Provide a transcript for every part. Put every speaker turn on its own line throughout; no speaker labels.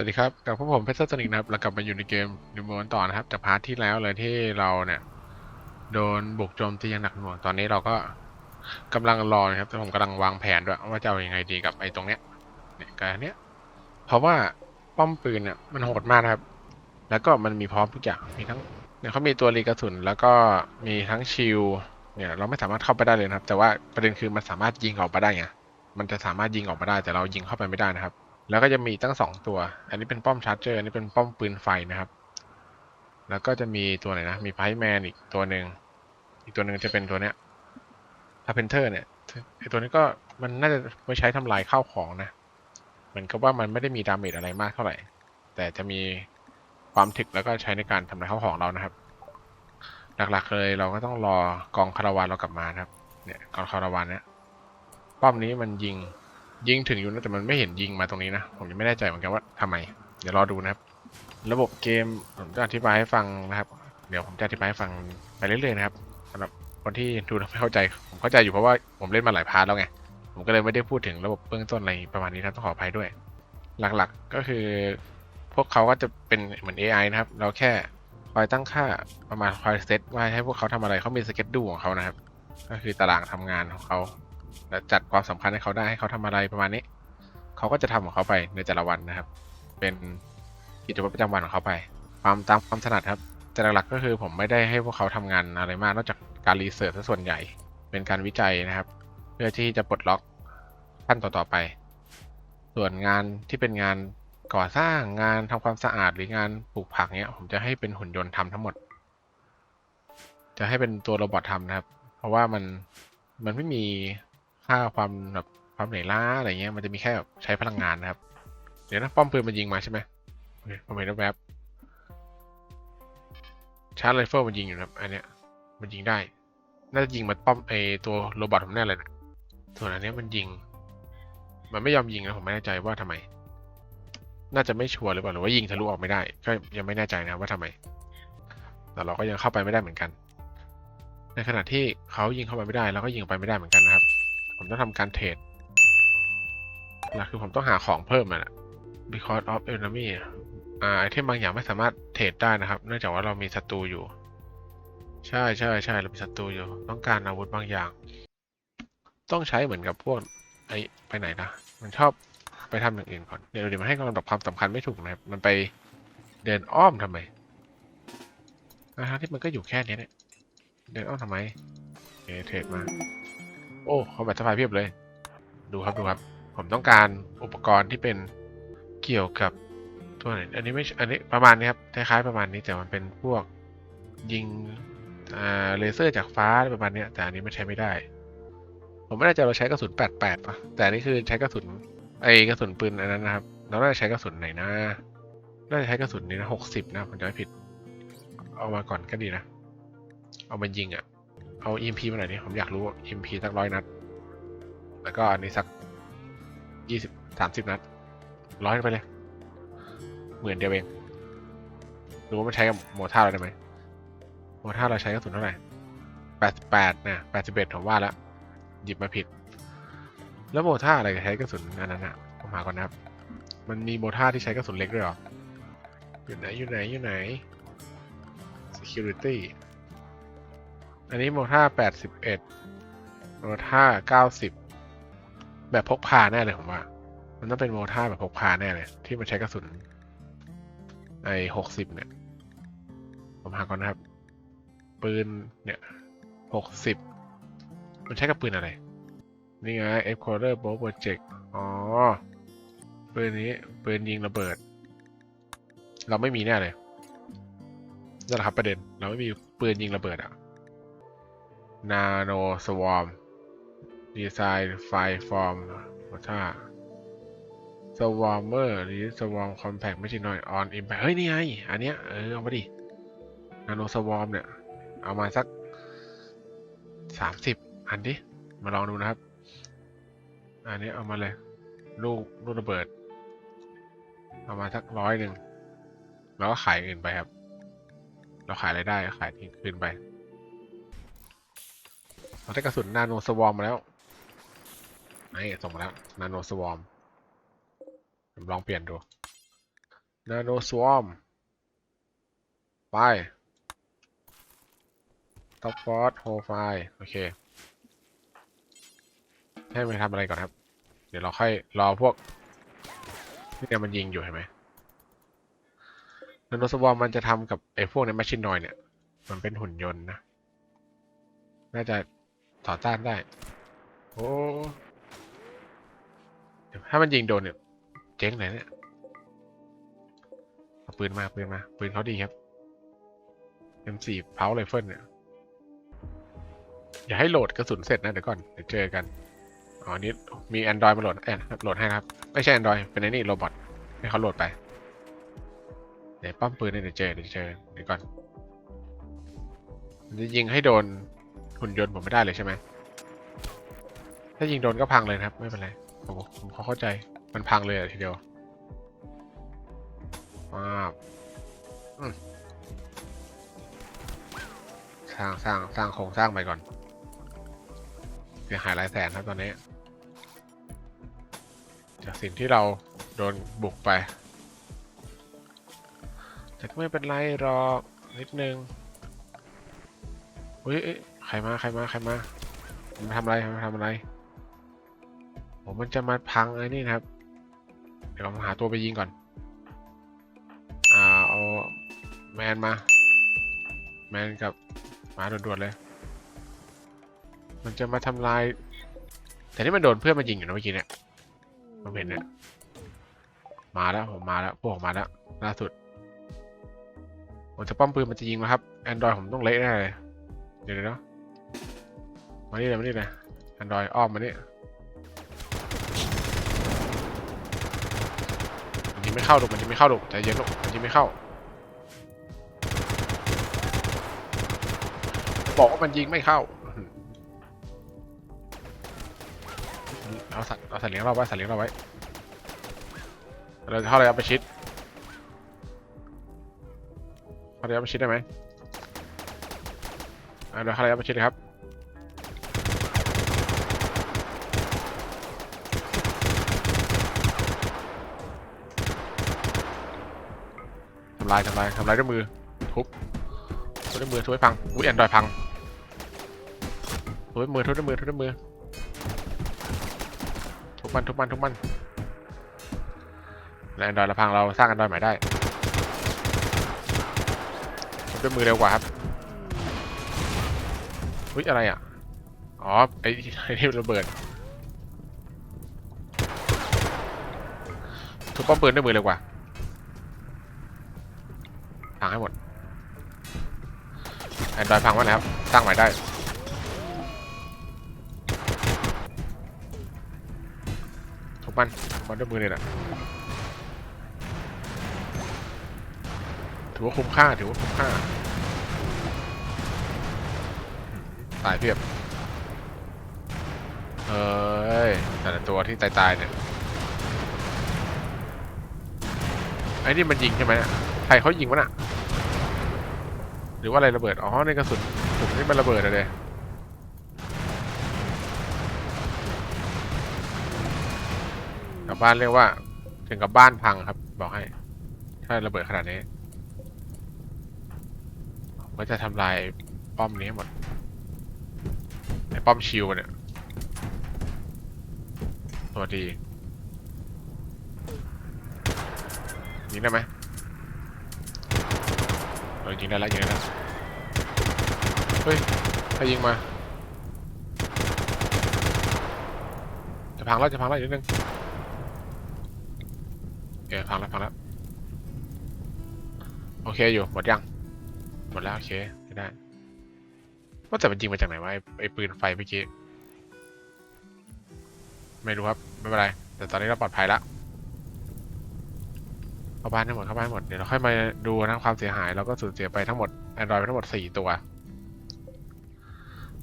วัสดีครับกับพวกผมเพชรโซนิกนะครับเรากลับมาอยู่ในเกมดิมอนต่อนะครับจากพาร์ทที่แล้วเลยที่เราเนี่ยโดนบุกโจมตีอย่างหนักหน่วงตอนนี้เราก็กำลังรอนะครับแต่ผมกำลังวางแผนด้วยว่าจะเอายังไงดีกับไอ้ตรงเนี้ยเนี่ยการเนี้ยเพราะว่าป้อมปืนเนี่ยมันโหดมากนะครับ แล้วก็มันมีพร้อมทุกอย่างมีทั้งเนี่ยเขามีตัวรีกระสุนแล้วก็มีทั้งชิลเนี่ยเราไม่สามารถเข้าไปได้เลยนะครับ แต่ว่าประเด็นคือมันสามารถยิงออกมาได้ไงมันจะสามารถยิงออกมาได้ แต่เรายิงเข้าไปไม่ได้นะครับ แล้วก็จะมีตั้งสองตัว อันนี้เป็นป้อมชาร์เจอร์ อันนี้เป็นป้อมปืนไฟนะครับ แล้วก็จะมีตัวไหนนะ มีไพแมนอีกตัวหนึ่ง อีกตัวหนึ่งจะเป็นตัวเนี้ยทาเพนเทอร์เนี่ยไอตัวนี้ก็มันน่าจะไม่ใช้ทำลายข้าวของนะเหมือนกับว่ามันไม่ได้มีดาเมจอะไรมากเท่าไหร่ แต่จะมีความถึกแล้วก็ใช้ในการทำลายข้าวของเรานะครับ หลักๆเลยเราก็ต้องรอกองคาราวานเรากลับมาครับ เนี่ยกองคาราวานเนี้ยป้อมนี้มันยิง ยิงถึงอยู่นะแต่มันไม่เห็นยิงมาตรงนี้นะ ผมยังไม่แน่ใจเหมือนกันว่าทำไม เดี๋ยวรอดูนะครับ ระบบเกมผมจะอธิบายให้ฟังนะครับ เดี๋ยวผมจะอธิบายให้ฟังไปเรื่อยๆนะครับสำหรับคนที่ดูแล้วไม่เข้าใจ ผมเข้าใจอยู่เพราะว่าผมเล่นมาหลายพาร์ทแล้วไง ผมก็เลยไม่ได้พูดถึงระบบเบื้องต้นอะไรประมาณนี้นะต้องขออภัยด้วย หลักๆก็คือ พวกเขาก็จะเป็นเหมือน AI นะครับ เราแค่คอยตั้งค่าประมาณคอยเซตว่าให้พวกเขาทำอะไรเขามีสเก็ตดูของเขานะครับ ก็คือตารางทำงานของเขา แล้วจัดความสำคัญให้เขาได้ให้เขาทำอะไรประมาณนี้ เขาก็จะทำของเขาไปในแต่ละวันนะครับ เป็นกิจวัตรประจำวันของเขาไป ความตามความถนัดครับ แต่หลักๆก็คือผมไม่ได้ให้พวกเขาทำงานอะไรมาก นอกจากการรีเสิร์ชซะส่วนใหญ่ เป็นการวิจัยนะครับ เพื่อที่จะปลดล็อกขั้นต่อๆไป ส่วนงานที่เป็นงานก่อสร้างงานทำความสะอาดหรืองานปลูกผักเนี้ย ผมจะให้เป็นหุ่นยนต์ทำทั้งหมด จะให้เป็นตัวโรบอททำนะครับ เพราะว่ามันมันไม่มี ค่าความแบบความเหนื่อยล้าอะไรเงี้ยมันจะมีแค่แบบใช้พลังงานนะครับ เดี๋ยวนะป้อมปืนมันยิงมาใช่ไหมโอเคผมเห็นแวบชาร์จไรเฟิลมันยิงอยู่นะครับอันเนี้ยมันยิงได้ น่าจะยิงมาป้อมไอตัวโรบอทผมแน่เลยนะส่วนอันเนี้ยมันยิง มันไม่ยอมยิงนะผมไม่แน่ใจว่าทำไม น่าจะไม่ชัวร์หรือเปล่าหรือว่ายิงทะลุออกไม่ได้ ก็ยังไม่แน่ใจนะว่าทำไม แต่เราก็ยังเข้าไปไม่ได้เหมือนกัน ในขณะที่เขายิงเข้าไปไม่ได้เราก็ยิงไปไม่ได้เหมือนกันนะครับ ผมต้องทำการเทรดหลักคือผมต้องหาของเพิ่มน่ะ because of enemy อ่าไอเทมบางอย่างไม่สามารถเทรดได้นะครับ เนื่องจากว่าเรามีศัตรูอยู่ ใช่ใช่ใช่เรามีศัตรูอยู่ ต้องการอาวุธบางอย่าง ต้องใช้เหมือนกับพวกไอไปไหนนะ มันชอบไปทำอย่างอื่นก่อนเดี๋ยวเดี๋ยวมันให้ลำดับความสำคัญไม่ถูกนะครับ มันไปเดินอ้อมทำไมนะที่มันก็อยู่แค่นี้เนี่ยเดินอ้อมทำไมโอเคเทรดมา โอ้เขาแบบสบายเพียบเลย ดูครับดูครับ ผมต้องการอุปกรณ์ที่เป็นเกี่ยวกับตัวไหนอันนี้ไม่อันนี้ประมาณนี้ครับคล้ายๆประมาณนี้แต่มันเป็นพวกยิงอ่าเลเซอร์จากฟ้าประมาณนี้แต่อันนี้ไม่ใช้ไม่ได้ ผมไม่แน่ใจเราใช้กระสุน 88ป่ะแต่อันนี้คือใช้กระสุนไอกระสุนปืนอันนั้นนะครับเราน่าจะใช้กระสุนไหนนะน่าจะใช้กระสุนนี้นะ60นะผมจะไม่ผิด เอามาก่อนก็ดีนะ เอามายิงอะ เอา EMP มาหน่อยดิผมอยากรู้ EMP สักร้อยนัด แล้วก็อันนี้สักยี่สิบสามสิบนัดร้อยไปเลยหมื่นเดียวเองดูว่ามันใช้กับโมท่าเราได้ไหมโมท่าเราใช้กระสุนเท่าไหร่แปดสิบแปดนะแปดสิบเอ็ดผมว่าแล้ว หยิบมาผิด แล้วโมท่าอะไรใช้กระสุนอันนั้นอะผมหาก่อนนะครับ มันมีโมท่าที่ใช้กระสุนเล็กด้วยหรอ อยู่ไหนอยู่ไหนอยู่ไหน security อันนี้โมท่าแปดสิบเอ็ดโมท่าเก้าสิบแบบพกพาแน่เลยผมว่า มันต้องเป็นโมท่าแบบพกพาแน่เลย ที่มันใช้กระสุนไอหกสิบเนี่ย ผมหาก่อนนะครับ ปืนเนี่ยหกสิบมันใช้กับปืนอะไร นี่ไง e x p l o r e r b o Project อ๋อ ปืนนี้ปืนยิงระเบิด เราไม่มีแน่เลยนั่นแหละครับประเด็น เราไม่มีปืนยิงระเบิดอะ Nano Swarm Design Fire Form หัวท่า Swarmer หรือ Swarm Compact ไม่ใช่น้อย On Impact เฮ้ย นี่ไง อันเนี้ยเออ เอามาดิ Nano Swarm เนี่ย เอามาสักสามสิบอันดิ มาลองดูนะครับ อันนี้เอามาเลย ลูกลูกระเบิด เอามาสักร้อยหนึ่งแล้วก็ขายอื่นไปครับ เราขายอะไรได้ขายทิ้งคืนไป เราได้กระสุนนาโนสวอมมาแล้วนี่ส่งมาแล้วนาโนสวอมผมลองเปลี่ยนดูนาโนสวอมไปท็อปฟอร์โฮไฟโอเค ให้มันทำอะไรก่อนครับ เดี๋ยวเราค่อยรอพวกนี่เนี่ยมันยิงอยู่เห็นไหมนาโนสวอมมันจะทำกับไอ้พวกในแมชชีนนอยเนี่ย มันเป็นหุ่นยนต์นะ น่าจะ ต่อต้านได้ โอ้เดี๋ยวถ้ามันยิงโดนเนี่ย เจ๊งเลยเนี่ยเอาปืนมาปืนมาปืนเขาดีครับ M4 เพาไรเฟิลเนี่ย อย่าให้โหลดกระสุนเสร็จนะเดี๋ยวก่อนเดี๋ยวเจอกันอ๋อนี่มี Android มาโหลดเอ้ยโหลดให้นะครับ ไม่ใช่ Android เป็นไอ้นี่โรบอทให้เขาโหลดไป เดี๋ยวป้อมปืนเนี่ยเดี๋ยวเจอเดี๋ยวเจอเดี๋ยวก่อนมันจะยิงให้โดน หุ่นยนต์ผมไม่ได้เลยใช่ไหม ถ้ายิงโดนก็พังเลยนะครับ ไม่เป็นไร ผมผมพอเข้าใจ มันพังเลยทีเดียวว้าวสร้างสร้างสร้างโครงสร้างไปก่อนเสียหายหลายแสนครับตอนนี้ จากสิ่งที่เราโดนบุกไป แต่ก็ไม่เป็นไรรอกนิดนึงเฮ้ย ใครมาใครมาใครมามันมทำอะไรมันมทำอะไรผมมันจะมาพังไอ้นี่นะครับ เดี๋ยวผมหาตัวไปยิงก่อน อ่าเอาแมนมา แมนกับหมาด่วนๆเลย มันจะมาทำลาย แต่นี่มันโดนเพื่อนมายิงอยู่นะเมื่อกี้เนี่ยผมเห็นเนี่ยมาแล้วผมมาแล้วพวกผมมาแล้วล่าสุดผมจะป้อมปืนมันจะยิงนะครับแอนดรอยผมต้องเละแน่เลยเดี๋ยวเดี๋ยวนะ มานี่เลยมานี่เลยแอนดรอยอ้อมมานี่มันยิงไม่เข้าลูกมันยิงไม่เข้าลูกใจเย็นลูกมันยิงไม่เข้า บอกว่ามันยิงไม่เข้า เอาสัตว์เอาสัตว์เลี้ยงเราไว้สัตว์เลี้ยงเราไว้เราจะเข้าระยะประชิดเข้าระยะประชิดได้ไหมอ่าเดี๋ยวเข้าระยะประชิดเลยครับำลายทำลายทำลายด้วยมือทุบทุบด้วยมือทุบให้พังอุ้ยแอนดรอยพังทุบด้วยมือทุบด้วยมือทุบด้วยมือทุบมันทุบมันทุบมันแล้วแอนดรอยเราพังเราสร้างแอนดรอยใหม่ได้ทุบด้วยมือเร็วกว่าครับอุ้ยอะไรอะอ๋อไอ้ไอ้ที่ระเบิดทุบป้อมปืนด้วยมือเร็วกว่า งให้หมดแอนดรอยพังไว้นะครับ สร้างใหม่ได้ ทุบมันมันด้วยมือเลยนะถือว่าคุ้มค่า ถือว่าคุ้มค่า ตายเพียบ เอ้ย แต่ละตัวที่ตายตายๆเนี่ยไอ้นี่มันยิงใช่ไหมเนี่ยใครเขายิงวะน่ะ หรือว่าอะไรระเบิด อ๋อ ในกระสุนกลุ่มนี้มันระเบิดอะเลยกลับบ้านเรียกว่า ถึงกับบ้านพังครับ บอกให้ ถ้าระเบิดขนาดนี้ผมก็จะทำลายป้อมนี้ให้หมดไอ้ป้อมชิวเนี่ยตัวดียิงได้ไหม ออยิงได้แล้วยิงได้แล้วเฮ้ยใครยิงมา จะพังแล้วจะพังแล้วอีกนิดนึงเออพังแล้วพังแล้วโอเคอยู่หมดยังหมดแล้วโอเคไม่ได้ว่าแต่มันยิงมาจากไหนวะไอ้ไอ้ปืนไฟเมื่อกี้ไม่รู้ครับ ไม่เป็นไร แต่ตอนนี้เราปลอดภัยแล้ว เข้าบ้านให้หมดเข้าบ้านให้หมดเดี๋ยวเราค่อยมาดูนะความเสียหายเราก็สูญเสียไปทั้งหมด Android ไปทั้งหมด4ตัว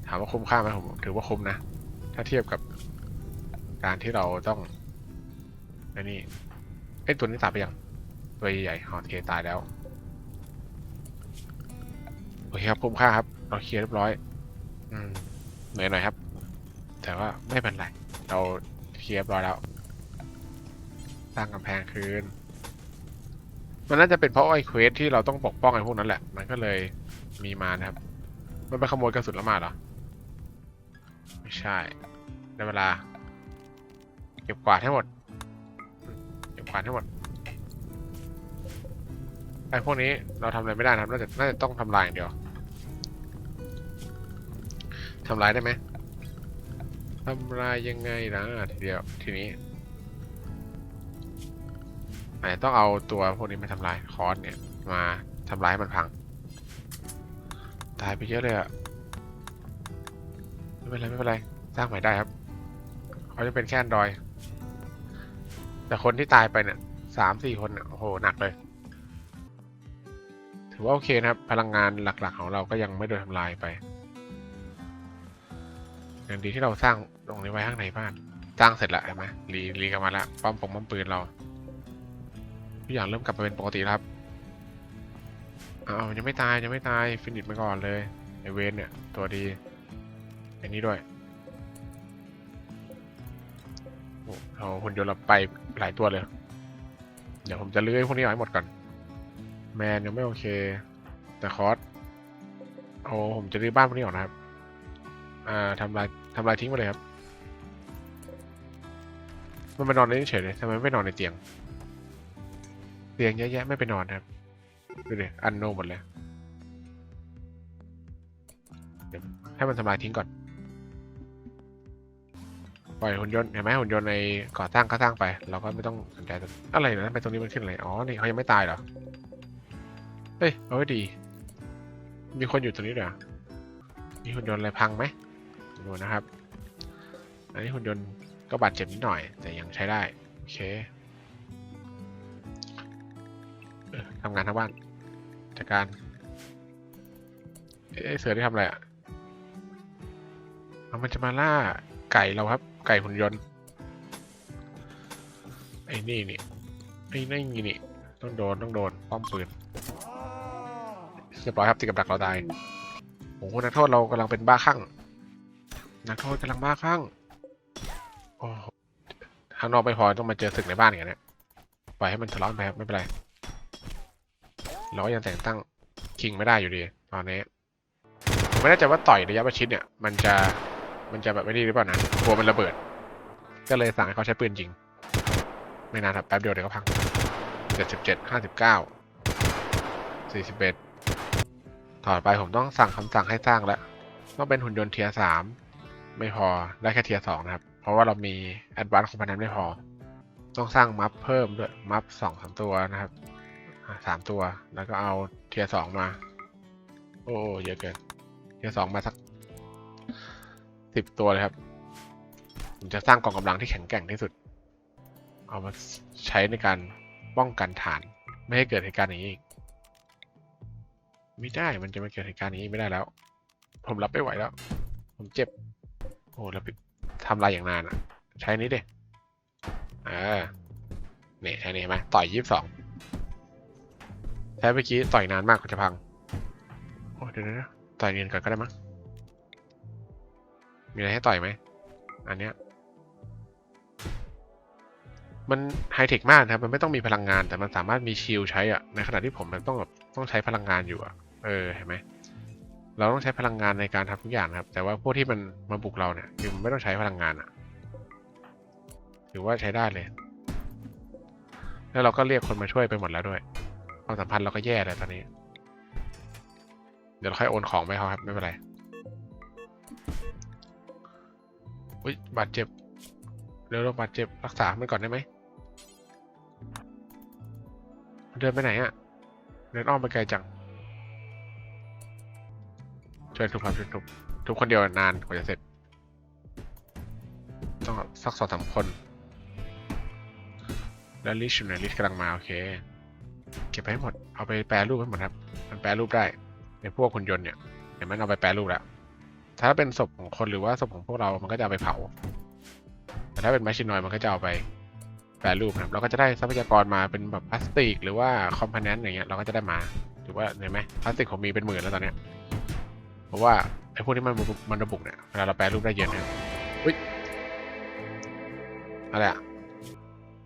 ถามว่าคุ้มค่าไหมผมถือว่าคุ้มนะ ถ้าเทียบกับการที่เราต้องไอ้นี่ไอ้ตัวนี้ตายไปยังตัวใหญ่ๆหอเคตายแล้วโอเคครับคุ้มค่าครับ เราเคลียร์เรียบร้อย อืมเหนื่อยหน่อยครับ แต่ว่าไม่เป็นไร เราเคลียร์เรียบร้อยแล้วสร้างกำแพงคืน มันน่าจะเป็นเพราะไอ้เควสที่เราต้องปกป้องไอ้พวกนั้นแหละ มันก็เลยมีมานะครับ มันไปขโมยกระสุนละมาเหรอ ไม่ใช่ ได้เวลา เก็บกวาดให้หมด เก็บกวาดให้หมด ไอ้พวกนี้เราทำอะไรไม่ได้นะครับ น่าจะน่าจะต้องทำลายอย่างเดียวทำลายได้ไหมทำลายยังไงนะทีเดียวทีนี้ อาจจะต้องเอาตัวพวกนี้มาทำลายคอนเนี่ย มาทำลายให้มันพัง ตายไปเยอะเลยอะไม่เป็นไรไม่เป็นไร สร้างใหม่ได้ครับเขาจะเป็นแค่ Android แต่คนที่ตายไปเนี่ยสามสี่คนโอ้โหหนักเลย ถือว่าโอเคนะครับ พลังงานหลักๆของเราก็ยังไม่โดนทำลายไปอย่างดีที่เราสร้างตรงนี้ไว้ข้างในบ้าน สร้างเสร็จแล้วเห็นไหมรีรีกันมาแล้วป้อมปงป้อมปืนเรา ทุกอย่างเริ่มกลับมาเป็นปกติครับอ้าวยังไม่ตายยังไม่ตายฟินิชไปก่อนเลยไอเวนเนี่ยตัวดีไอันนี้ด้วยโอ้เราหุ่นยนต์เราไปหลายตัวเลย เดี๋ยวผมจะเลื้อยพวกนี้ออกให้หมดก่อน แมนยังไม่โอเค แต่คอสโอ้ผมจะรื้อบ้านพวกนี้ออกนะครับ อ่าทำลายทำลายทิ้งไปเลยครับ มันไปนอนในเฉยเลยทำไมไม่นอนในเตียง เตียงเยอะแยะไม่ไปนอนครับดูดิอันโนหมดเลยเดี๋ยวให้มันทำลายทิ้งก่อน ปล่อยหุ่นยนต์เห็นไหมหุ่นยนต์ในก่อสร้างก็สร้างไป เราก็ไม่ต้องสนใจตัวอะไรนะไมตรงนี้มันขึ้นอะไรอ๋อนี่เขายังไม่ตายเหรอเฮ้ยเอาไว้ดี มีคนอยู่ตรงนี้เหรอมีหุ่นยนต์อะไรพังไหมดูนะครับ อันนี้หุ่นยนต์ก็บาดเจ็บนิดหน่อย แต่ยังใช้ได้ โอเค ทำงานทั้งบ้านจัดการเอ๊เสือได้ทำอะไรอะเอามันจะมาล่าไก่เราครับ ไก่หุ่นยนต์ไอ้นี่นี่ไอ้นี่นี่ ต้องโดนต้องโดนป้อมปืนเรียบร้อยครับติดกับดักเราตายโอ้โหนักโทษเรากำลังเป็นบ้าคลั่งนักโทษกำลังบ้าคลั่งโอ้ข้างนอกไม่พอต้องมาเจอศึกในบ้านอย่างเนี้ยปล่อยให้มันทะเลาะไปครับไม่เป็นไร เราก็ยังแต่งตั้งคิงไม่ได้อยู่ดี ตอนนี้ผมไม่แน่ใจว่าต่อยระยะประชิดเนี่ย มันจะมันจะแบบไม่ดีหรือเปล่านะกลัวมันระเบิด ก็เลยสั่งให้เขาใช้ปืนยิง ไม่นานครับแป๊บเดียวเดี๋ยวก็พังเจ็ดสิบเจ็ดห้าสิบเก้าสี่สิบเอ็ดต่อไปผมต้องสั่งคำสั่งให้สร้างแล้วต้องเป็นหุ่นยนต์เทียสามไม่พอได้แค่เทียสองนะครับ เพราะว่าเรามีแอดวานซ์คอมพเนนต์ไม่พอ ต้องสร้างมัฟเพิ่มด้วย มัฟสองสามตัวนะครับ สามตัว แล้วก็เอาเทียสองมา โอ้เยอะเกิน เทียสองมาสักสิบตัวเลยครับ ผมจะสร้างกองกำลังที่แข็งแกร่งที่สุด เอามาใช้ในการป้องกันฐาน ไม่ให้เกิดเหตุการณ์อย่างนี้อีก ไม่ได้ มันจะมาเกิดเหตุการณ์อย่างนี้ไม่ได้แล้ว ผมรับไม่ไหวแล้ว ผมเจ็บ โอ้แล้วทำลายอย่างนานอะใช้นี้ดิอ่าเนี่ยใช้นี่ไหมต่อยยี่สิบสอง ใช้เมื่อกี้ต่อยนานมากกว่าจะพังโอ้เดี๋ยวนะต่อยเรียนก่อนก็ได้มั้งมีอะไรให้ต่อยไหมอันเนี้ยมันไฮเทคมากนะครับ มันไม่ต้องมีพลังงาน แต่มันสามารถมีชิลใช้อะในขณะที่ผมมันต้องแบบต้องใช้พลังงานอยู่อะเออเห็นไหมเราต้องใช้พลังงานในการทำทุกอย่างนะครับ แต่ว่าพวกที่มันมาบุกเราเนี่ยคือมันไม่ต้องใช้พลังงานอะถือว่าใช้ได้เลย แล้วเราก็เรียกคนมาช่วยไปหมดแล้วด้วย ความสัมพันธ์เราก็แย่เลยตอนนี้ เดี๋ยวเราค่อยโอนของไปเขาครับ ไม่เป็นไรอุ้ยบาดเจ็บเร็วๆบาดเจ็บรักษามันก่อนได้ไหมเดินไปไหนอะเดินอ้อมไปไกลจังช่วยทุบครับช่วยทุบทุบคนเดียวนานกว่าจะเสร็จ ต้องสักสองสามคน แล้วลิชอยู่ไหนลิชกำลังมา โอเค เก็บไปให้หมด เอาไปแปรรูปให้หมดครับ มันแปรรูปได้ ในพวกคนยนต์เนี่ยเห็นไหมเอาไปแปรรูปแล้ว ถ้าเป็นศพของคนหรือว่าศพของพวกเรา มันก็จะเอาไปเผา แต่ถ้าเป็นแมชชีนอยมันก็จะเอาไปแปรรูปนะครับ เราก็จะได้ทรัพยากรมาเป็นแบบพลาสติก หรือว่าคอมโพเนนต์อย่างเงี้ย เราก็จะได้มาถือว่าเห็นไหมพลาสติกผมมีเป็นหมื่นแล้วตอนเนี้ย เพราะว่าไอ้พวกนี้มันมันระบุเนี่ย เวลาเราแปรรูปได้เยอะนี่ยอุ้ยอะไรอะ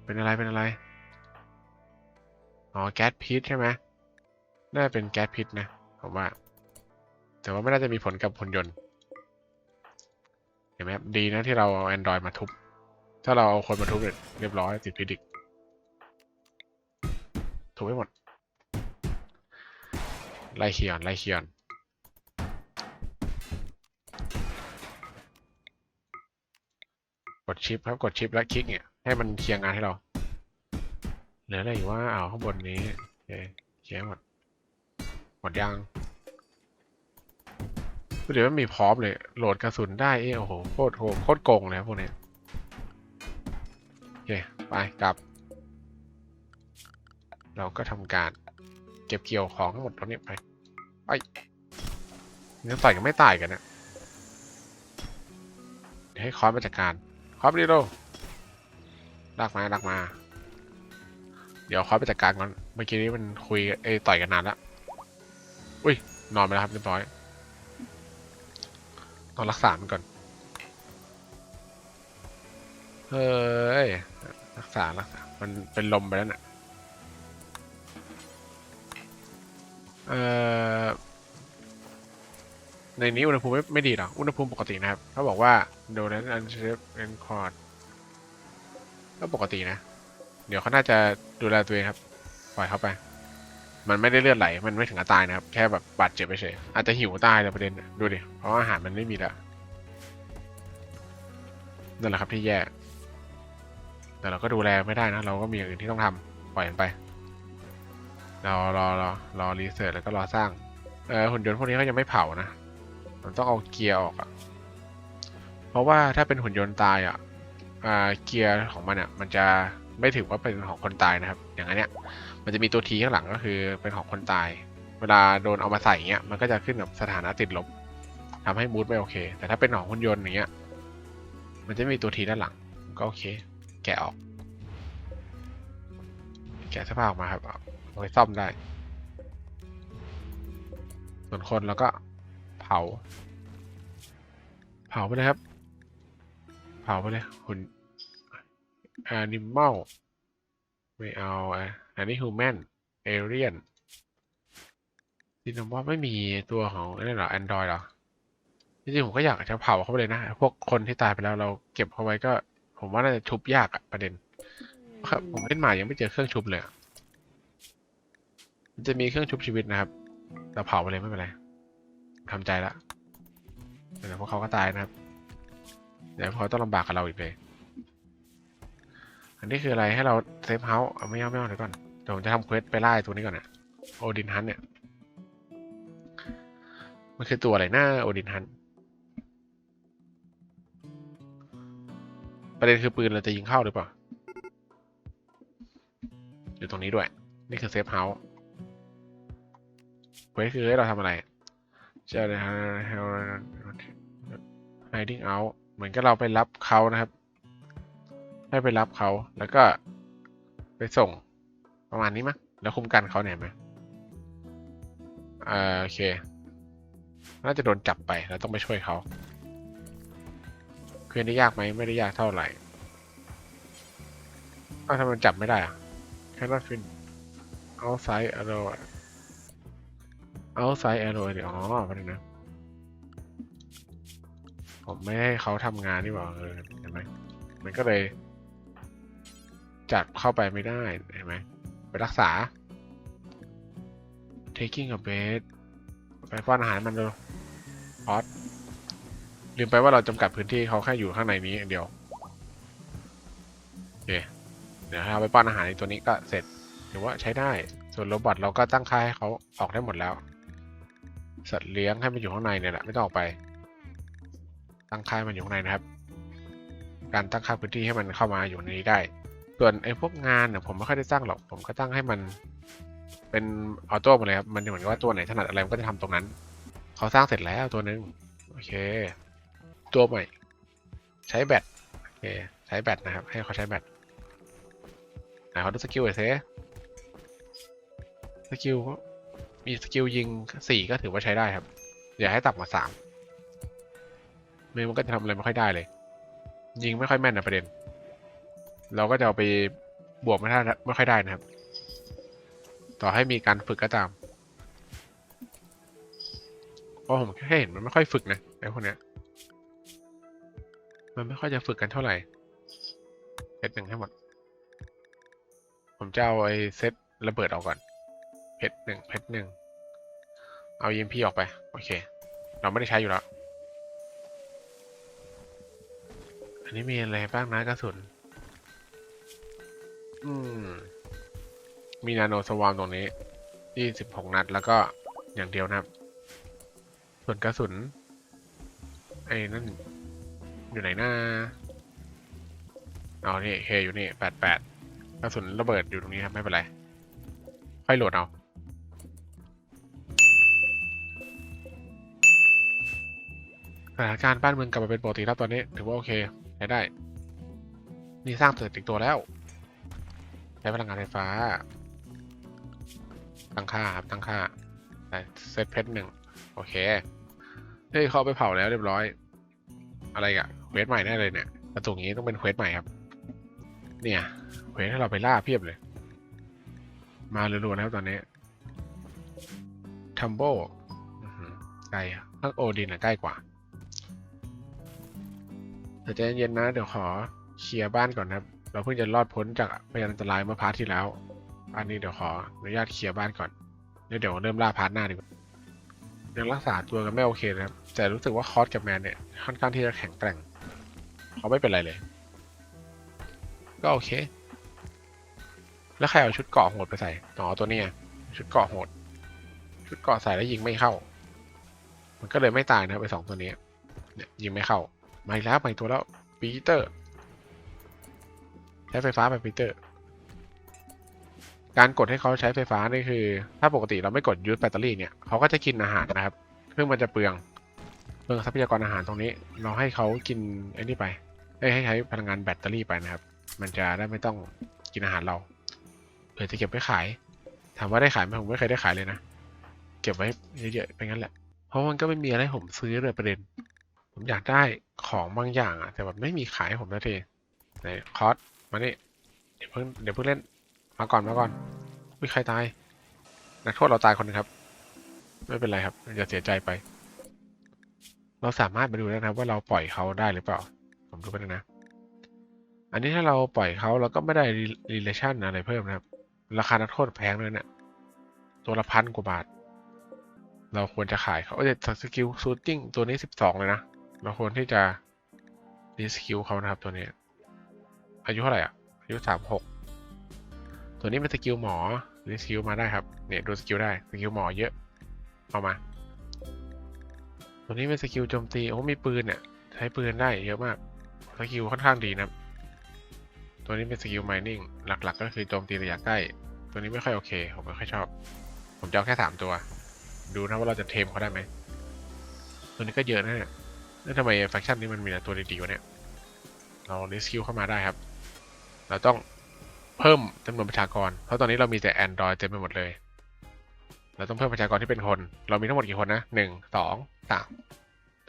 เป็นอะไร เป็นอะไร อ๋อแก๊สพิษใช่ไหมน่าจะเป็นแก๊สพิษนะผมว่า แต่ว่าไม่น่าจะมีผลกับหุ่นยนต์เห็นไหมครับดีนะที่เราเอา Android มาทุบ ถ้าเราเอาคนมาทุบเนี่ยเรียบร้อยติดพิษอีกทุบให้หมดไล่เคียนไล่เคียนกดชิปครับกดชิปแล้วคลิกเนี่ยให้มันเคลียร์งานให้เรา เหลืออะไรอยู่ว่าเอาข้างบนนี้โอเคเคหมด หมดยังเดี๋ยวมันมีพร้อมเลย โหลดกระสุนได้เอ้โอ้โหโคตรโหโคตรโกงเลยพวกนี้โอเค ไปกลับ เราก็ทำการเก็บเกี่ยวของทั้งหมดตรงนี้ไปไปยังต่อยกันไม่ตายกันนะเดี๋ยวให้คอสมาจัดการคอสมาดิโลลากมาลากมา เดี๋ยวคอสไปจัดการก่อน เมื่อกี้นี้มันคุยเอยต่อยกันนานแล้วอุ้ย นอนไปแล้วครับเรียบร้อยต้องรักษามันก่อน เฮ้ย รักษารักษา มันเป็นลมไปแล้วน่ะ เอ่อ ในนี้อุณหภูมิไม่ไม่ดีหรอ อุณหภูมิปกตินะครับ เขาบอกว่าโดนัทอันเชฟเอนคอร์ดก็ปกตินะ เดี๋ยวเขาน่าจะดูแลตัวเองครับ ปล่อยเขาไป มันไม่ได้เลือดไหล มันไม่ถึงกับตายนะครับ แค่แบบบาดเจ็บไปเฉยอาจจะหิวตายเลยประเด็น ดูดิ เพราะอาหารมันไม่มีแล้วนั่นแหละครับที่แย่ แต่เราก็ดูแลไม่ได้นะ เราก็มีอย่างอื่นที่ต้องทำปล่อยมันไปเรารอรอรอรีเสิร์ชแล้วก็รอสร้าง เออหุ่นยนต์พวกนี้เขายังไม่เผานะ มันต้องเอาเกียร์ออกอะเพราะว่าถ้าเป็นหุ่นยนต์ตายอะอ่าเกียร์ของมันอะมันจะ ไม่ถือว่าเป็นของคนตายนะครับ อย่างอันเนี้ย มันจะมีตัวทีข้างหลังก็คือเป็นของคนตาย เวลาโดนเอามาใส่เงี้ย มันก็จะขึ้นกับสถานะติดลบทำให้มูดไม่โอเค แต่ถ้าเป็นของหุ่นยนต์อย่างเงี้ย มันจะมีตัวทีด้านหลัง ก็โอเค แกะออก แกะเสื้อผ้าออกมาครับเอาไว้ซ่อมได้ ส่วนคนเราก็เผา เผาไปเลยครับ เผาไปเลยหุ่น แอนิม a ลไม่เอาอะอันนี้ฮูแมนเอเรียนดินว่าไม่มีตัวของนั่นเหรอ Android เหรอ จริงๆผมก็อยากจะเผาเขาไปเลยนะ พวกคนที่ตายไปแล้วเราเก็บเขาไว้ก็ ผมว่าน่าจะชุบยากอะประเด็น ครับ ผมเล่นมายังไม่เจอเครื่องชุบเลยอะมันจะมีเครื่องชุบชีวิตนะครับ เราเผาไปเลยไม่เป็นไรทำใจละเดี๋ยวพวกเขาก็ตายนะครับเดี๋ยวเขาต้องลำบากกับเราอีกเลย อันนี้คืออะไรให้เราเซฟเฮาส์เอาไม่เอาไม่เอาเดี๋ยวก่อนเดี๋ยวผมจะทำเควสไปไล่ตัวนี้ก่อนนะโอดินฮันเนี่ย มันคือตัวอะไรหน้าโอดินฮันประเด็นคือปืนเราจะยิงเข้าหรือเปล่า อยู่ตรงนี้ด้วย นี่คือเซฟเฮาส์เควสคือให้เราทำอะไรจะ hiding out เหมือนกับเราไปรับเขานะครับ ให้ไปรับเขาแล้วก็ไปส่งประมาณนี้มั้งแล้วคุมกันเขาเนี่ยไหมอ่าโอเค น่าจะโดนจับไปแล้วต้องไปช่วยเขาเควสนี้ยากไหมไม่ได้ยากเท่าไหร่อ้าวทำไมจับไม่ได้อะ cannot fin outside arrow outside arrow เดี๋ยวอ๋อประเด็นนะผมไม่ให้เขาทำงานนี่หว่าเออเห็นไหมมันก็เลย จัดเข้าไปไม่ได้เห็นไหมไปรักษา taking a bed ไปป้อนอาหารมันดูพอดลืมไปว่าเราจำกัดพื้นที่เขาแค่อยู่ข้างในนี้อย่างเดียวโอเคเดี๋ยวเราไปป้อนอาหารในตัวนี้ก็เสร็จหรือว่าใช้ได้ ส่วนโรบอทเราก็ตั้งค่าให้เขาออกได้หมดแล้ว สัตว์เลี้ยงให้มันอยู่ข้างในเนี่ยแหละไม่ต้องออกไป ตั้งค่ามันอยู่ข้างในนะครับ การตั้งค่าพื้นที่ให้มันเข้ามาอยู่ในนี้ได้ ส่วนไอ้พวกงานเนี่ยผมไม่ค่อยได้ตั้งหรอก ผมก็ตั้งให้มัน เป็นออโต้หมดเลยครับ มันเหมือนกับว่าตัวไหนถนัดอะไรมันก็จะทำตรงนั้น เขาสร้างเสร็จแล้วตัวหนึง โอเค ตัวใหม่ ใช้แบต โอเค ใช้แบตนะครับ ให้เขาใช้แบตไหนเขาดูสกิลหน่อยสิสกิลมีสกิลยิงสี่ก็ถือว่าใช้ได้ครับ อย่าให้ต่ำกว่าสามไม่มันก็จะทำอะไรไม่ค่อยได้เลย ยิงไม่ค่อยแม่นนะประเด็น เราก็จะเอาไปบวกไม่ได้ไม่ค่อยได้นะครับ ต่อให้มีการฝึกก็ตามเพราะผมแค่เห็นมันไม่ค่อยฝึกนะไอ้พวกเนี้ย มันไม่ค่อยจะฝึกกันเท่าไหร่เพชรหนึ่งให้หมด ผมจะเอาไอ้เซตระเบิดออกก่อน เพชรหนึ่งเพชรหนึ่ง เอา EMP ออกไป โอเค เราไม่ได้ใช้อยู่แล้ว อันนี้มีอะไรบ้างนะกระสุน อืม มีนาโนสวามตรงนี้ยี่สิบหกนัด แล้วก็อย่างเดียวนะครับ ส่วนกระสุน ไอ้นั่น อยู่ไหนหน้าเอานี่เคอยู่นี่แปดแปดกระสุนระเบิดอยู่ตรงนี้ครับ ไม่เป็นไร ค่อยโหลดเอาสถานการณ์บ้านเมืองกลับมาเป็นปกติแล้วตอนนี้ ถือว่าโอเคใช้ได้ นี่สร้างตึกอีกตัวแล้ว ใช้พลังงานไฟฟ้า ตั้งค่าครับ ตั้งค่าแต่เซตเพชรหนึ่งโอเคเฮ้ยเขาเอาไปเผาแล้วเรียบร้อย อะไรอะเควสใหม่แน่เลยเนี่ยประตูนี้ต้องเป็นเควสใหม่ครับ เนี่ยเควสให้เราไปล่าเพียบเลย มาเรัวๆนะครับตอนนี้ทัมโบใกล้อะถ้าโอดินอะใกล้กว่าแต่ใจเย็นๆนะ เดี๋ยวขอเคลียร์บ้านก่อนครับ เราเพิ่งจะรอดพ้นจากพยานอันตรายเมื่อพาร์ทที่แล้ว อันนี้เดี๋ยวขออนุญาตเคลียร์บ้านก่อนแล้วเดี๋ยวเริ่มล่าพาร์ทหน้าดีกว่ายังรักษาตัวกันไม่โอเคนะครับ แต่รู้สึกว่าคอสกับแมนเนี่ยค่อนข้างที่จะแข็งแกร่งเขาไม่เป็นไรเลย ก็โอเค แล้วใครเอาชุดเกราะโหดไปใส่อ๋อตัวนี้ชุดเกราะโหด ชุดเกราะใส่แล้วยิงไม่เข้า มันก็เลยไม่ตายนะไปสองตัวนี้ เนี่ยยิงไม่เข้ามาอีกแล้วมาอีกตัวแล้วปีเตอร์ ใช้ไฟฟ้าไปปีเตอร์ การกดให้เขาใช้ไฟฟ้านี่คือ ถ้าปกติเราไม่กดยูสแบตเตอรี่เนี่ยเขาก็จะกินอาหารนะครับ ซึ่งมันจะเปลืองเปลืองทรัพยากรอาหารตรงนี้ เราให้เขากินไอ้นี่ไปให้ใช้พลังงานแบตเตอรี่ไปนะครับ มันจะได้ไม่ต้องกินอาหารเราเผื่อจะเก็บไว้ขาย ถามว่าได้ขายไหมผมไม่เคยได้ขายเลยนะ เก็บไว้เยอะๆไปงั้นแหละ เพราะมันก็ไม่มีอะไรผมซื้อเลยประเด็น ผมอยากได้ของบางอย่างอะแต่แบบไม่มีขายผมนาทีไหนคอส มานี่เดี๋ยวเพิ่งเดี๋ยวเพิ่งเล่น มาก่อนมาก่อนวิใครตาย นักโทษเราตายคนหนึงครับ ไม่เป็นไรครับอย่าเสียใจไป เราสามารถไปดูได้นะครับ ว่าเราปล่อยเขาได้หรือเปล่า ผมดูไปแล้วนะ อันนี้ถ้าเราปล่อยเขาเราก็ไม่ได้ relation อะไรเพิ่มนะครับ ราคานักโทษแพงเลยเนี่ยตัวละพันกว่าบาท เราควรจะขายเขาเอ้ยสกิลซูตติ้งตัวนี้สิบสองเลยนะ เราควรที่จะรีสกิลเขานะครับตัวนี้ อายุเท่าไหร่อะอายุสามหกตัวนี้เป็นสกิลหมอรีสกิลมาได้ครับเนี่ยดูสกิลได้สกิลหมอเยอะเอามา ตัวนี้เป็นสกิลโจมตีโอ้มีปืนเนี่ยใช้ปืนได้เยอะมากสกิลค่อนข้างดีนะตัวนี้เป็นสกิลไมนิ่งหลักๆ ก็คือโจมตีระยะใกล้ ตัวนี้ไม่ค่อยโอเค ผมไม่ค่อยชอบ ผมจะเอาแค่สามตัว ดูนะว่าเราจะเทมเขาได้ไหมตัวนี้ก็เยอะนะเนี่ยแล้วทำไมแฟคชั่นนี้มันมีแต่ตัวดีๆวะเนี่ยเรารีสกิลเข้ามาได้ครับ เราต้องเพิ่มจำนวนประชากร เพราะตอนนี้เรามีแต่ Android เต็มไปหมดเลย เราต้องเพิ่มประชากรที่เป็นคน เรามีทั้งหมดกี่คนนะหนึ่งสองสาม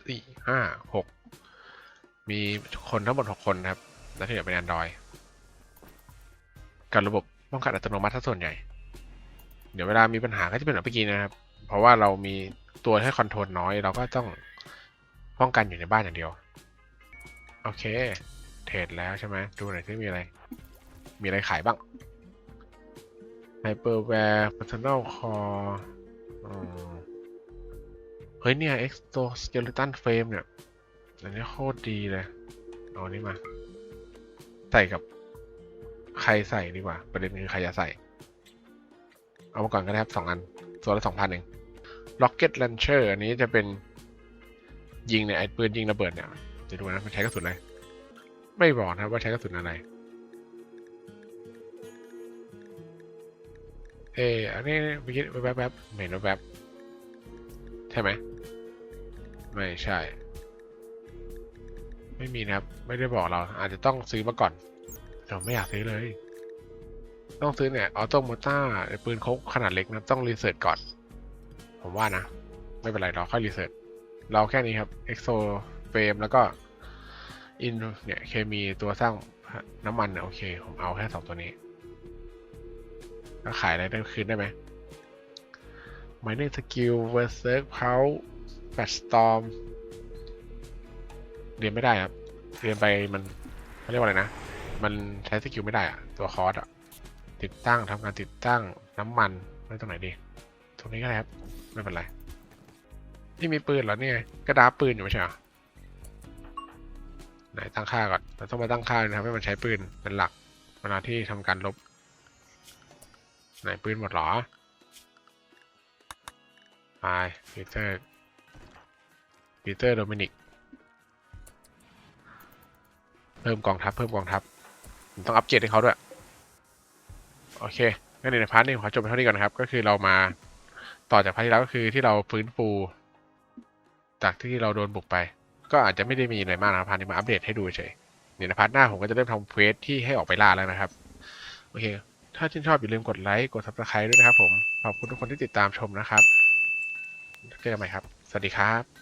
สี่ห้าหกมีคนทั้งหมดหกคนครับ และที่เหลือเป็น Android กับระบบป้องกันอัตโนมัติถ้าส่วนใหญ่ เดี๋ยวเวลามีปัญหาก็จะเป็นแบบเมื่อกี้นะครับ เพราะว่าเรามีตัวให้คอนโทรลน้อย เราก็ต้องป้องกันอยู่ในบ้านอย่างเดียว โอเค เทรดแล้วใช่ไหมดูหน่อยที่มีอะไร มีอะไรขายบ้าง Hyperware Personal Core อืมเฮ้ยเนี่ย Exoskeleton Frame เนี่ย อันนี้โคตรดีเลย เอาอันนี้มา ใส่กับใครใส่ดีกว่า ประเด็นคือใครจะใส่ เอามาก่อนก็ได้ครับสองอันตัวละสองพันเอง Rocket Launcher อันนี้จะเป็นยิงเนี่ยไอ้ปืนยิงระเบิดเนี่ยจะดูนะมันใช้กระสุนอะไร ไม่บอกนะครับว่าใช้กระสุนอะไร เอออันนี้เมื่อกี้แวบๆบๆเห็นแวบๆใช่ไหม ไม่ใช่ ไม่มีนะครับ ไม่ได้บอกเรา อาจจะต้องซื้อมาก่อนเราไม่อยากซื้อเลย ต้องซื้อเนี่ยออโตโมต้าปืนคกขนาดเล็กนะต้องรีเสิร์ชก่อน ผมว่านะ ไม่เป็นไรเราค่อยรีเสิร์ชเราแค่นี้ครับเอ็กโซเฟรมแล้วก็ อินเนี่ยเคมีตัวสร้างน้ำมันเนี่ยโอเค ผมเอาแค่สองตัวนี้ ก็ขายอะไรได้คืนได้ไหม Mining Skill Berserk Pulse Fast Storm เรียนไม่ได้ครับเรียนไปมันเขาเรียกว่าอะไรนะ มันใช้สกิลไม่ได้อะตัวคอร์สอะติดตั้งทำการติดตั้งน้ำมันไว้ตรงไหนดีตรงนี้ก็ได้ครับ ไม่เป็นไรนี่มีปืนเหรอเนี่ยกระดาษปืนอยู่ไม่ใช่เหรอ ไหนตั้งค่าก่อนเราต้องมาตั้งค่านะครับให้มันใช้ปืนเป็นหลักเวลาที่ทำการลบ ไหนปืนหมดหรอไปปีเตอร์ปีเตอร์โดมินิกเพิ่มกองทัพเพิ่มกองทัพผมต้องอัปเกรดให้เขาด้วย โอเคงั้นในพาร์ทนี้ขอจบไปเท่านี้ก่อนนะครับ ก็คือเรามาต่อจากพาร์ทที่แล้วก็คือที่เราฟื้นฟู จากที่เราโดนบุกไป ก็อาจจะไม่ได้มีอะไรมากนะครับพาร์ทนี้มาอัปเดตให้ดูเฉยเนี่ยวในพาร์ทหน้าผมก็จะเริ่มทำเควสที่ให้ออกไปล่าแล้วนะครับ โอเค ถ้าชื่นชอบอย่าลืมกดไลค์ กดซับสไคร b e ด้วยนะครับผม ขอบคุณทุกคนที่ติดตามชมนะครับเจอกันใหม่ครับ สวัสดีครับ